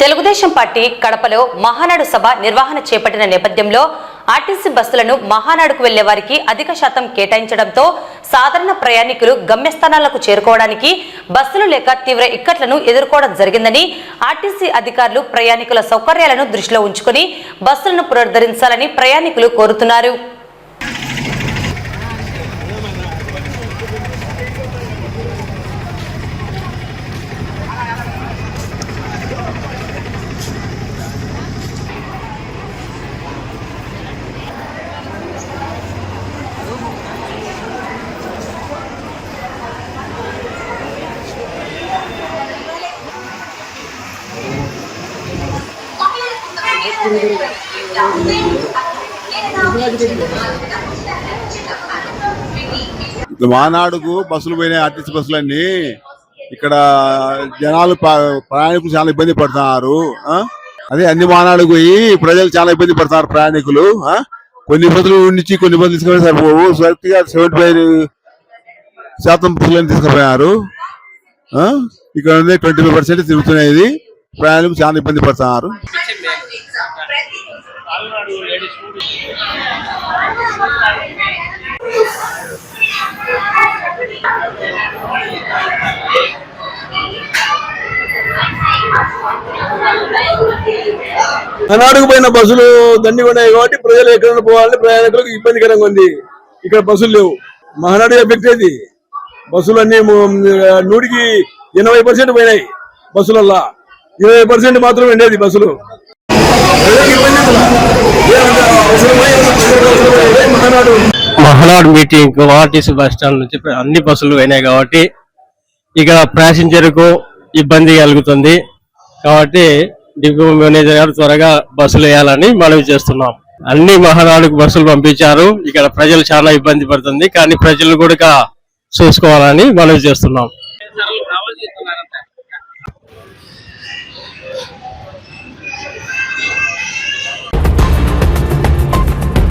Telugu Desam party కడపలో మహానాడు సభ నిర్వహణ చేపట్టిన నేపథ్యంలో ఆర్టీసీ బస్సులను మహానాడుకు వెళ్ళే వారికి అధిక శాతం కేటాయించడంతో సాధారణ ప్రయాణికులు గమ్యస్థానాలకు చేరుకోవడానికి బస్సులు లేక తీవ్ర ఇక్కట్లను ఎదుర్కోవడం జరిగిందని ఆర్టీసీ అధికారులు ప్రయాణికుల సౌకర్యాలను దృష్టిలో ఉంచుకుని బస్సులను పునరుద్ధరించాలని ప్రయాణికులు కోరుతున్నారు. మానాడుకు బస్సులు పోయినాయి ఆర్టీసీ బస్సులన్నీ ఇక్కడ జనాలు ప్రయాణికులు చాలా ఇబ్బంది పడుతున్నారు ఆ? అదే అన్ని మానాడుకు పోయి ప్రజలు చాలా ఇబ్బంది పడుతున్నారు ప్రయాణికులు ఆ? కొన్ని బస్సులు నుంచి కొన్ని బస్సులు తీసుకొని సరిపోవు సరిగ్గా సెవెంటీ ఫైవ్ శాతం బస్సులను తీసుకుపోయారు ఆ? ఇక్కడ ఉంది ట్వంటీ ఫైవ్ పర్సెంట్ తిరుగుతున్నాయి ప్రయాణికులు చాలా ఇబ్బంది పడుతున్నారు కర్ణాటక పోయిన బస్సులు దండి ఉన్నాయి కాబట్టి ప్రజలు ఎక్కడ పోవాలంటే ప్రయాణికులకు ఇబ్బందికరంగా ఉంది. ఇక్కడ బస్సులు లేవు. మహానాడు ఎఫెక్ట్ ఇది బస్సులు అన్ని నూటికి ఎనభై పర్సెంట్ పోయినాయి బస్సులల్లా. ఇరవై పర్సెంట్ మాత్రం ఉండేది బస్సులు. Mahanadu meeting RTC bus stand నుంచి అన్ని బస్సులు అయినాయి కాబట్టి ఇక ప్యాసింజర్కు ఇబ్బంది కలుగుతుంది కాబట్టి డిపో మేనేజర్ గారు త్వరగా బస్సులు వేయాలని మనవి చేస్తున్నాం. అన్ని మహనాడుకు బస్సులు పంపించారు. ఇక్కడ ప్రజలు చాలా ఇబ్బంది పడుతుంది. కానీ ప్రజలు కూడా చూసుకోవాలని మనవి చేస్తున్నాం.